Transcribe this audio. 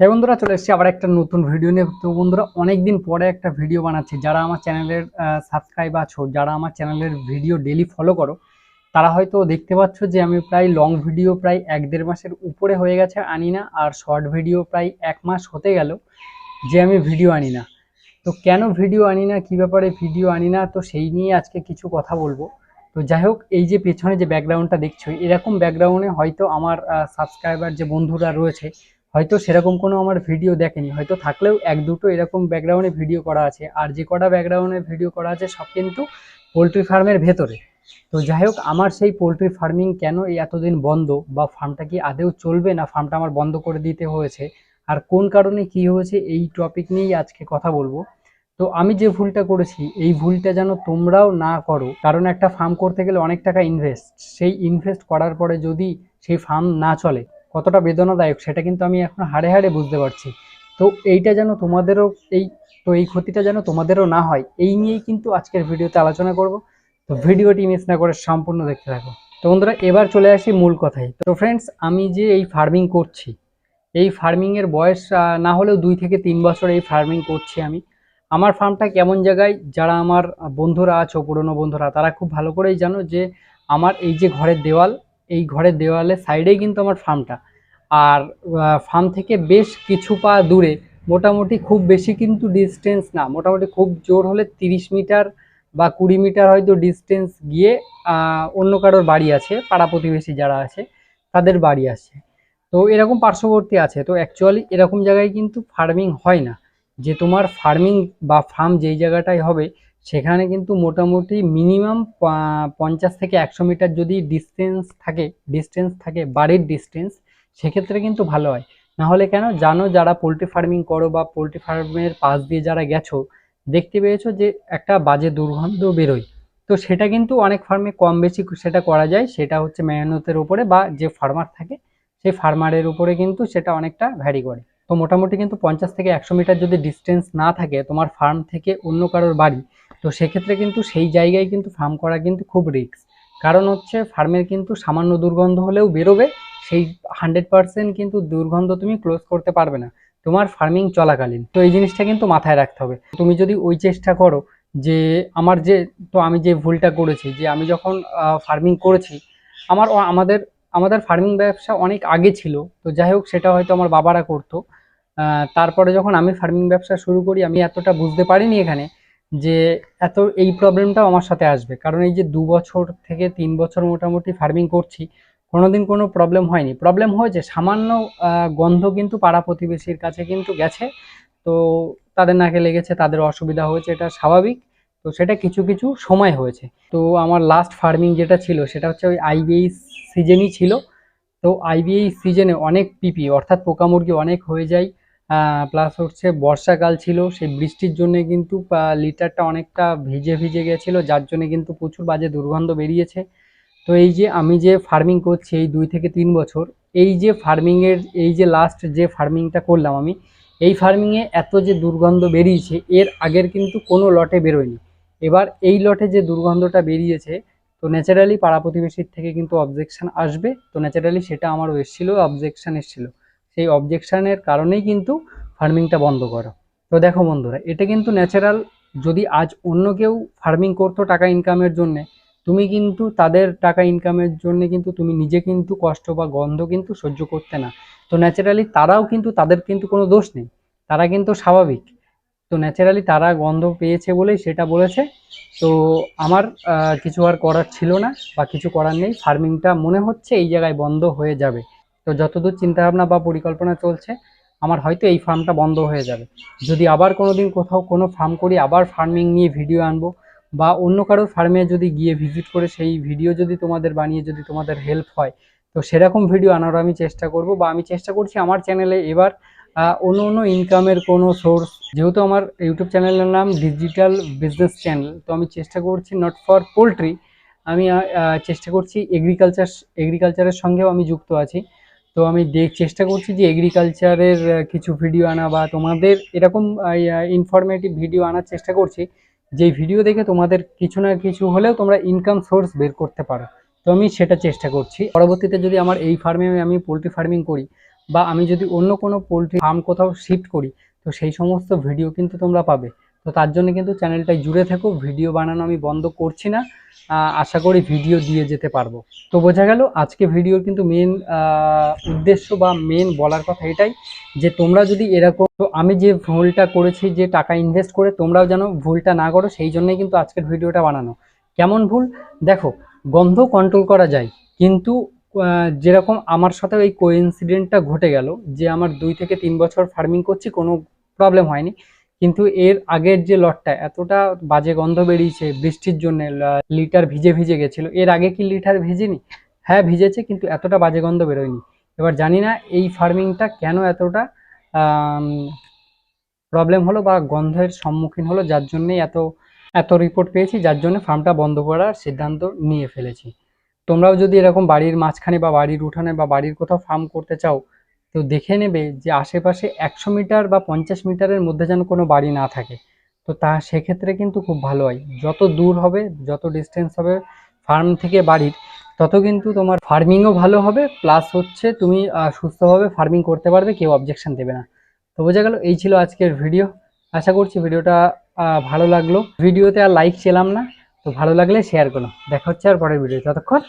হ্যাঁ বন্ধুরা, চলে এসেছি আবার একটা নতুন ভিডিও নিয়ে। তো বন্ধুরা, অনেকদিন পরে একটা ভিডিও বানাচ্ছি। যারা আমার চ্যানেলের সাবস্ক্রাইব আছো, যারা আমার চ্যানেলের ভিডিও ডেলি ফলো করো, তারা হয়তো দেখতে পাচ্ছ যে আমি প্রায় লং ভিডিও প্রায় এক দেড় মাসের উপরে হয়ে গেছে আনি না, আর শর্ট ভিডিও প্রায় এক মাস হতে গেল যে আমি ভিডিও আনি না। তো কেন ভিডিও আনি না, কী ব্যাপারে ভিডিও আনি না, তো সেই নিয়ে আজকে কিছু কথা বলব। তো যাই হোক, এই যে পেছনে যে ব্যাকগ্রাউন্ডটা দেখছ, এরকম ব্যাকগ্রাউন্ডে হয়তো আমার সাবস্ক্রাইবার যে বন্ধুরা রয়েছে হয়তো সেরকম কোনো আমার ভিডিও দেখেনি। হয়তো থাকলেও এক দুটো এরকম ব্যাকগ্রাউন্ডে ভিডিও করা আছে। আর যে কটা ব্যাকগ্রাউন্ডে ভিডিও করা আছে, সব কিন্তু পোলট্রি ফার্মের ভেতরে। তো যাই হোক, আমার সেই পোলট্রি ফার্মিং কেন এই এতদিন বন্ধ? বা ফার্মটা কি আদেও চলবে না? ফার্মটা আমার বন্ধ করে দিতে হয়েছে? আর কোন কারণে কি হয়েছে? এই টপিক নিয়েই আজকে কথা বলব। তো আমি যে ভুলটা করেছি, এই ভুলটা যেন তোমরাও না করো। কারণ একটা ফার্ম করতে গেলে অনেক টাকা ইনভেস্ট সেই ইনভেস্ট করার পরে যদি সেই ফার্ম না চলে কতটা বেদনাদায়ক সেটা কিন্তু আমি এখন হাড়ে হাড়ে বুঝতে পারছি। তো এইটা যেন তোমাদেরও এই, তো এই ক্ষতিটা যেন তোমাদেরও না হয়, এই নিয়েই কিন্তু আজকের ভিডিওতে আলোচনা করব। তো ভিডিওটি মিস না করে সম্পূর্ণ দেখতে থাকো। তো বন্ধুরা, এবার চলে আসি মূল কথায়। তো ফ্রেন্ডস আমি যে এই ফার্মিং করছি, এই ফার্মিংয়ের বয়স না হলেও দুই থেকে তিন বছর এই ফার্মিং করছি আমি। আমার ফার্মটা কেমন জায়গায়, যারা আমার বন্ধুরা আছো, পুরনো বন্ধুরা, তারা খুব ভালো করেই জানো যে আমার এই যে ঘরের দেওয়াল, এই ঘরের দেওয়ালের সাইডেই কিন্তু আমার ফার্মটা আর ফার্ম থেকে বেশ কিছু পা দূরে, মোটামুটি খুব বেশি কিন্তু ডিস্টেন্স না। মোটামুটি খুব জোর হলে তিরিশ মিটার বা কুড়ি মিটার হয়তো ডিস্টেন্স গিয়ে অন্য কারোর বাড়ি আছে, পাড়া প্রতিবেশী যারা আছে, তাদের বাড়ি আছে। তো এরকম পার্শ্ববর্তী আছে। তো অ্যাকচুয়ালি এরকম জায়গায় কিন্তু ফার্মিং হয় না। যে তোমার ফার্মিং বা ফার্ম যেই জায়গাটায় হবে, সেখানে কিন্তু মোটামুটি মিনিমাম পঞ্চাশ থেকে একশো মিটার যদি ডিস্টেন্স থাকে ডিস্টেন্স থাকে, বাড়ির ডিস্টেন্স সেক্ষেত্রে কিন্তু ভালো হয়। না হলে কেন? জানো যারা পোলট্রি ফার্মিং করো বা পোলট্রি ফার্মের পাশ দিয়ে যারা গেছো, দেখতে পেয়েছ যে একটা বাজে দুর্গন্ধ বেরোয়। তো সেটা কিন্তু অনেক ফার্মে কম বেশি সেটা করা যায়, সেটা হচ্ছে মেহনতের উপরে বা যে ফার্মার থাকে, সেই ফার্মারের উপরে কিন্তু সেটা অনেকটা ভ্যারি করে। তো মোটামুটি কিন্তু পঞ্চাশ থেকে একশো মিটার যদি ডিস্টেন্স না থাকে তোমার ফার্ম থেকে অন্য কারোর বাড়ি, তো সেক্ষেত্রে কিন্তু সেই জায়গায় কিন্তু ফার্ম করা কিন্তু খুব রিস্ক কারণ হচ্ছে ফার্মের কিন্তু সামান্য দুর্গন্ধ হলেও বেরোবে সেই হান্ড্রেড পার্সেন্ট কিন্তু দুর্গন্ধ তুমি ক্লোজ করতে পারবে না। তোমার ফার্মিং চলাকালীন। তো এই জিনিসটা কিন্তু মাথায় রাখতে হবে। তুমি যদি ওই চেষ্টা করো যে আমার যে, তো আমি যে ভুলটা করেছি, যে আমি যখন ফার্মিং করেছি, আমার আমাদের আমাদের ফার্মিং ব্যবসা অনেক আগে ছিল। তো যাই হোক, সেটা হয়তো আমার বাবারা করতো। তারপরে যখন আমি ফার্মিং ব্যবসা শুরু করি, আমি এতটা বুঝতে পারিনি এখানে যে এত, এই প্রবলেমটাও আমার সাথে আসবে। কারণ এই যে দু বছর থেকে তিন বছর মোটামুটি ফার্মিং করছি কোনোদিন কোনো প্রবলেম হয়নি। প্রবলেম হয়েছে, সামান্য গন্ধ কিন্তু পাড়া প্রতিবেশীর কাছে কিন্তু গেছে। তো তাদের নাকে লেগেছে, তাদের অসুবিধা হয়েছে, এটা স্বাভাবিক। তো সেটা কিছু কিছু সময় হয়েছে। তো আমার লাস্ট ফার্মিং যেটা ছিল, সেটা হচ্ছে ওই আইবিএই সিজনই ছিল। তো আইবিএই সিজনে অনেক পিপি অর্থাৎ পোকা মুরগি অনেক হয়ে যায়। প্লাস হচ্ছে বর্ষাকাল ছিল, সেই বৃষ্টির জন্য কিন্তু লিটারটা অনেকটা ভিজে ভিজে গেছিল। যার জন্য কিন্তু প্রচুর বাজে দুর্গন্ধ বেরিয়েছে। তো এই যে আমি যে ফার্মিং করছি এই দুই থেকে তিন বছর, এই যে ফার্মিংয়ের এই যে লাস্ট যে ফার্মিংটা করলাম আমি, এই ফার্মিংয়ে এত যে দুর্গন্ধ বেরিয়েছে, এর আগের কিন্তু কোনো লটে বেরোয়নি। এবার এই লটে যে দুর্গন্ধটা বেরিয়েছে, তো ন্যাচারালি পাড়া প্রতিবেশীর থেকে কিন্তু অবজেকশান আসবে। তো ন্যাচারালি সেটা আমারও এসেছিল অবজেকশন এসেছিল। সেই অবজেকশানের কারণেই কিন্তু ফার্মিংটা বন্ধ করো। তো দেখো বন্ধুরা, এটা কিন্তু ন্যাচারাল যদি আজ অন্য কেউ ফার্মিং করতো টাকা ইনকামের জন্যে তুমি কিন্তু তাদের টাকা ইনকামের জন্য কিন্তু তুমি নিজে কিন্তু কষ্ট বা গন্ধ কিন্তু সহ্য করতে না। তো ন্যাচারালি তারাও কিন্তু, তাদের কিন্তু কোনো দোষ নেই। তারা কিন্তু স্বাভাবিক। তো ন্যাচারালি তারা গন্ধ পেয়েছে বলেই সেটা বলেছে। তো আমার কিছু আর করার ছিল না বা কিছু করার নেই। ফার্মিংটা মনে হচ্ছে এই জায়গায় বন্ধ হয়ে যাবে। তো যতদূর চিন্তাভাবনা বা পরিকল্পনা চলছে, আমার হয়তো এই ফার্মটা বন্ধ হয়ে যাবে। যদি আবার কোনো দিন কোথাও কোনো ফার্ম করি, আবার ফার্মিং নিয়ে ভিডিও আনব বা অন্য কারও ফার্মে যদি গিয়ে ভিজিট করে সেই ভিডিও যদি তোমাদের বানিয়ে যদি তোমাদের হেল্প হয়, তো সেরকম ভিডিও আনারও আমি চেষ্টা করব বা আমি চেষ্টা করছি আমার চ্যানেলে এবার অন্য অন্য ইনকামের কোনো সোর্স যেহেতু আমার ইউটিউব চ্যানেলের নাম ডিজিটাল বিজনেস চ্যানেল তো আমি চেষ্টা করছি নট ফর পোলট্রি আমি চেষ্টা করছি এগ্রিকালচার এগ্রিকালচারের সঙ্গেও আমি যুক্ত আছি। তো আমি দেখ, চেষ্টা করছি যে এগ্রিকালচারের কিছু ভিডিও আনা বা তোমাদের এরকম ইনফরমেটিভ ভিডিও আনার চেষ্টা করছি। যেই ভিডিও দেখে তোমাদের কিছু না কিছু হলেও তোমরা ইনকাম সোর্স বের করতে পারো। তো আমি সেটা চেষ্টা করছি। পরবর্তীতে যদি আমার এই ফার্মে আমি পোলট্রি ফার্মিং করি বা আমি যদি অন্য কোনো পোলট্রি ফার্ম কোথাও শিফট করি, তো সেই সমস্ত ভিডিও কিন্তু তোমরা পাবে। তো তার জন্য কিন্তু চ্যানেলটাই জুড়ে থেকো ভিডিও বানানো আমি বন্ধ করছি না। আশা করি ভিডিও দিয়ে যেতে পারব। তো বোঝা গেল, আজকে ভিডিওর কিন্তু মেন উদ্দেশ্য বা মেন বলার কথা এটাই যে তোমরা যদি এরকম, তো আমি যে ভুলটা করেছি, যে টাকা ইনভেস্ট করে তোমরাও যেন ভুলটা না করো, সেই জন্যই কিন্তু আজকের ভিডিওটা বানানো। কেমন ভুল? দেখো, গন্ধ কন্ট্রোল করা যায়, কিন্তু যেরকম আমার সাথে এই কোইন্সিডেন্টটা ঘটে গেল যে আমার দুই থেকে তিন বছর ফার্মিং করছি, কোনো প্রবলেম হয়নি। কিন্তু এর আগের যে লটটা এতটা বাজে গন্ধ বেরিয়েছে বৃষ্টির জন্য লিটার ভিজে ভিজে গেছিল। এর আগে কি লিটার ভিজেনি? হ্যাঁ ভিজেছে কিন্তু এতটা বাজে গন্ধ বেরোয়নি। এবার জানি না এই ফার্মিংটা কেন এতটা প্রবলেম হলো বা গন্ধের সম্মুখীন হলো, যার জন্যই এত এত রিপোর্ট পেয়েছি, যার জন্য ফার্মটা বন্ধ করার সিদ্ধান্ত নিয়ে ফেলেছি। তোমরাও যদি এরকম বাড়ির মাঝখানে বা বাড়ির উঠানে বা বাড়ির কোথাও ফার্ম করতে চাও তো দেখে নেবে যে আশেপাশে একশো মিটার বা পঞ্চাশ মিটারের মধ্যে যেন কোনো বাড়ি না থাকে। তো তা সেক্ষেত্রে কিন্তু খুব ভালো হয়। যত দূর হবে, যত ডিস্টেন্স হবে ফার্ম থেকে বাড়ির, তত কিন্তু তোমার ফার্মিংও ভালো হবে। প্লাস হচ্ছে তুমি সুস্থভাবে ফার্মিং করতে পারবে, কেউ অবজেকশন দেবে না। তো বোঝা গেল, এই ছিল আজকের ভিডিও আশা করছি ভিডিওটা ভালো লাগল। ভিডিওতে আর লাইক ছিলাম না। তো ভালো লাগলে শেয়ার করো। দেখা হচ্ছে আর পরের ভিডিও ততক্ষণ.